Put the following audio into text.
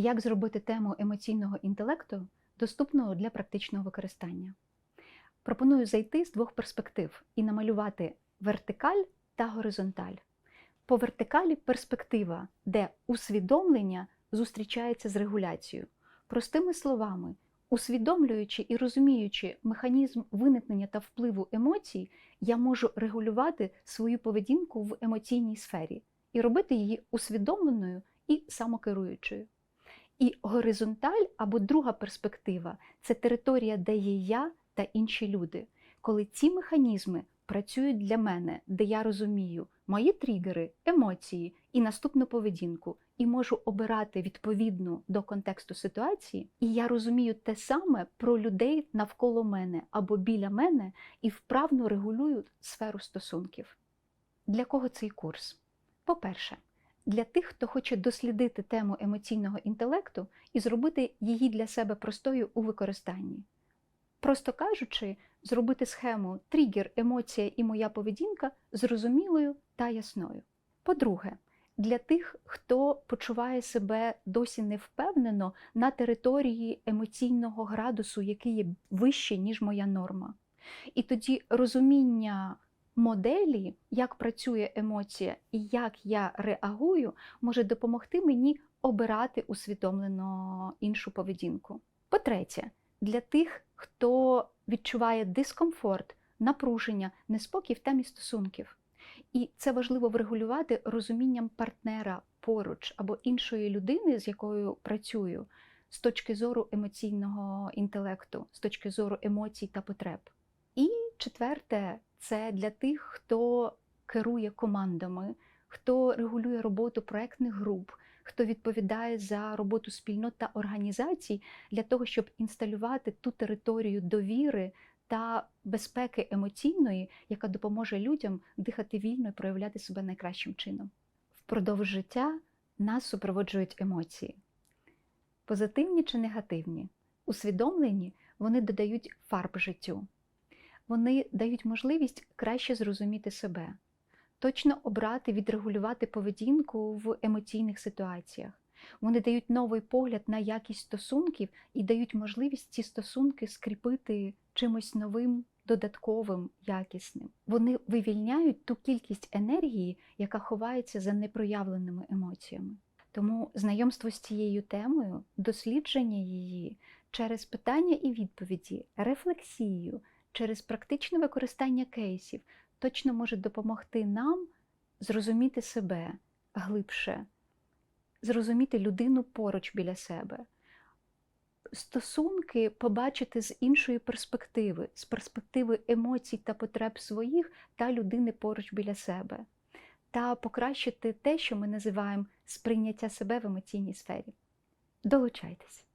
Як зробити тему емоційного інтелекту доступною для практичного використання? Пропоную зайти з двох перспектив і намалювати вертикаль та горизонталь. По вертикалі перспектива, де усвідомлення зустрічається з регуляцією. Простими словами, усвідомлюючи і розуміючи механізм виникнення та впливу емоцій, я можу регулювати свою поведінку в емоційній сфері і робити її усвідомленою і самокеруючою. І горизонталь або друга перспектива це територія, де є я та інші люди. Коли ці механізми працюють для мене, де я розумію мої тригери, емоції і наступну поведінку, і можу обирати відповідно до контексту ситуації, і я розумію те саме про людей навколо мене або біля мене і вправно регулюю сферу стосунків. Для кого цей курс? По-перше, для тих, хто хоче дослідити тему емоційного інтелекту і зробити її для себе простою у використанні. Просто кажучи, зробити схему тригер, емоція і моя поведінка зрозумілою та ясною. По-друге, для тих, хто почуває себе досі невпевнено на території емоційного градусу, який є вище, ніж моя норма. І тоді розуміння моделі, як працює емоція і як я реагую, може допомогти мені обирати усвідомлено іншу поведінку. По-третє, для тих, хто відчуває дискомфорт, напруження, неспокій в темі стосунків. І це важливо врегулювати розумінням партнера поруч або іншої людини, з якою працюю, з точки зору емоційного інтелекту, з точки зору емоцій та потреб. І четверте, це для тих, хто керує командами, хто регулює роботу проектних груп, хто відповідає за роботу спільнот та організацій для того, щоб інсталювати ту територію довіри та безпеки емоційної, яка допоможе людям дихати вільно і проявляти себе найкращим чином. Впродовж життя нас супроводжують емоції. Позитивні чи негативні, усвідомлені, вони додають фарб життю. Вони дають можливість краще зрозуміти себе, точно обрати, відрегулювати поведінку в емоційних ситуаціях. Вони дають новий погляд на якість стосунків і дають можливість ці стосунки скріпити чимось новим, додатковим, якісним. Вони вивільняють ту кількість енергії, яка ховається за непроявленими емоціями. Тому знайомство з цією темою, дослідження її через питання і відповіді, рефлексію, через практичне використання кейсів точно може допомогти нам зрозуміти себе глибше, зрозуміти людину поруч біля себе. Стосунки побачити з іншої перспективи, з перспективи емоцій та потреб своїх та людини поруч біля себе, та покращити те, що ми називаємо сприйняття себе в емоційній сфері. Долучайтесь!